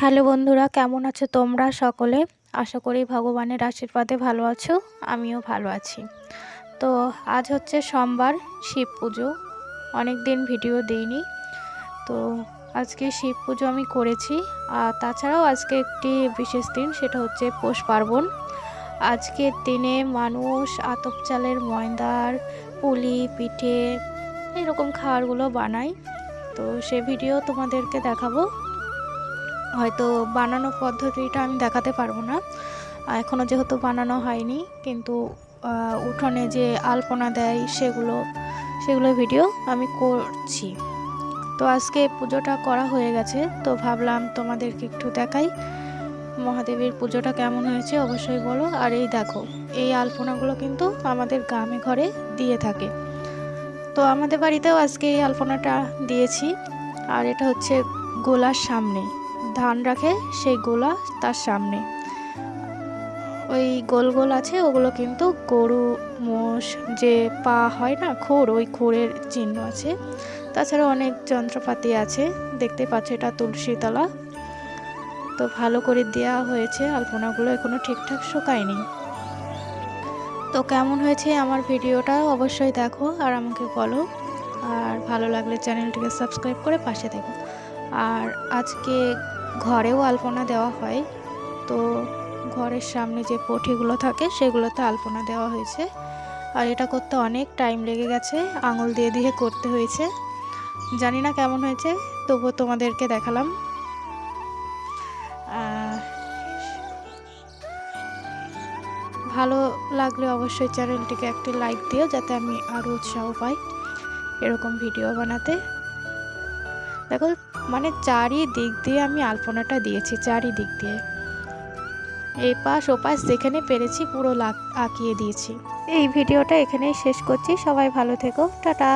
Hello বন্ধুরা, কেমন আছো তোমরা সকলে? আশা করি ভগবানের আশীর্বাদে ভালো আছো, আমিও ভালো আছি। তো আজ হচ্ছে সোমবার, শিব পুজো। অনেক দিন ভিডিও দিইনি। তো আজকে শিব পুজো আমি করেছি। আর তাছাড়াও আজকে একটি বিশেষ দিন, সেটা হচ্ছে পৌষ পার্বণ। আজকের দিনে মানুষ আতপ চালের ময়দার, পুলি, পিঠে, এরকম খাবারগুলো বানায়। তো সে ভিডিও তোমাদেরকে দেখাবো। হয়তো বানানো পদ্ধতিটা আমি দেখাতে পারব না। এখনও যেহেতু বানানো হয়নি, কিন্তু উঠোনে যে আলপনা দেয় সেগুলো সেগুলো ভিডিও আমি করছি। তো আজকে পুজোটা করা হয়ে গেছে, তো ভাবলাম তোমাদেরকে একটু দেখাই মহাদেবের পুজোটা কেমন হয়েছে, অবশ্যই বলো। আর এই দেখো, এই আলপনাগুলো কিন্তু আমাদের গ্রামে ঘরে দিয়ে থাকে। তো আমাদের বাড়িতেও আজকে এই আলপনাটা দিয়েছি, আর এটা হচ্ছে গোলার সামনে। ধান রাখে, সেই গোলা তার সামনে। ওই গোল গোল আছে, ওগুলো কিন্তু গরু, মোষ, যে পা হয় না, খোর, ওই খোরের চিহ্ন আছে। তাছাড়া অনেক যন্ত্রপাতি আছে, দেখতে পাচ্ছে এটা তুলসীতলা। তো ভালো করে দেওয়া হয়েছে, আলপনাগুলো এখনও ঠিকঠাক শুকায়নি। তো কেমন হয়েছে আমার ভিডিওটা অবশ্যই দেখো আর আমাকে বলো। আর ভালো লাগলে চ্যানেলটিকে সাবস্ক্রাইব করে পাশে দেখো আর আজকে ঘরেও আলপনা দেওয়া হয়। তো ঘরের সামনে যে পটিগুলো থাকে, সেগুলোতে আলপনা দেওয়া হয়েছে। আর এটা করতে অনেক টাইম লেগে গেছে, আঙুল দিয়ে দিয়ে করতে হয়েছে। জানি না কেমন হয়েছে, তবুও তোমাদেরকে দেখালাম। ভালো লাগলে অবশ্যই চ্যানেলটিকে একটি লাইক দিও, যাতে আমি আরও উৎসাহ পাই এরকম ভিডিও বানাতে। দেখো মানে চারিদিক দিয়ে আমি আলপনাটা দিয়েছি, চারিদিক দিয়ে। এপাশ ওপাশ যেখানে পেরেছি পুরো আঁকিয়ে দিয়েছি। এই ভিডিওটা এখানেই শেষ করছি। সবাই ভালো থেকো। টাটা।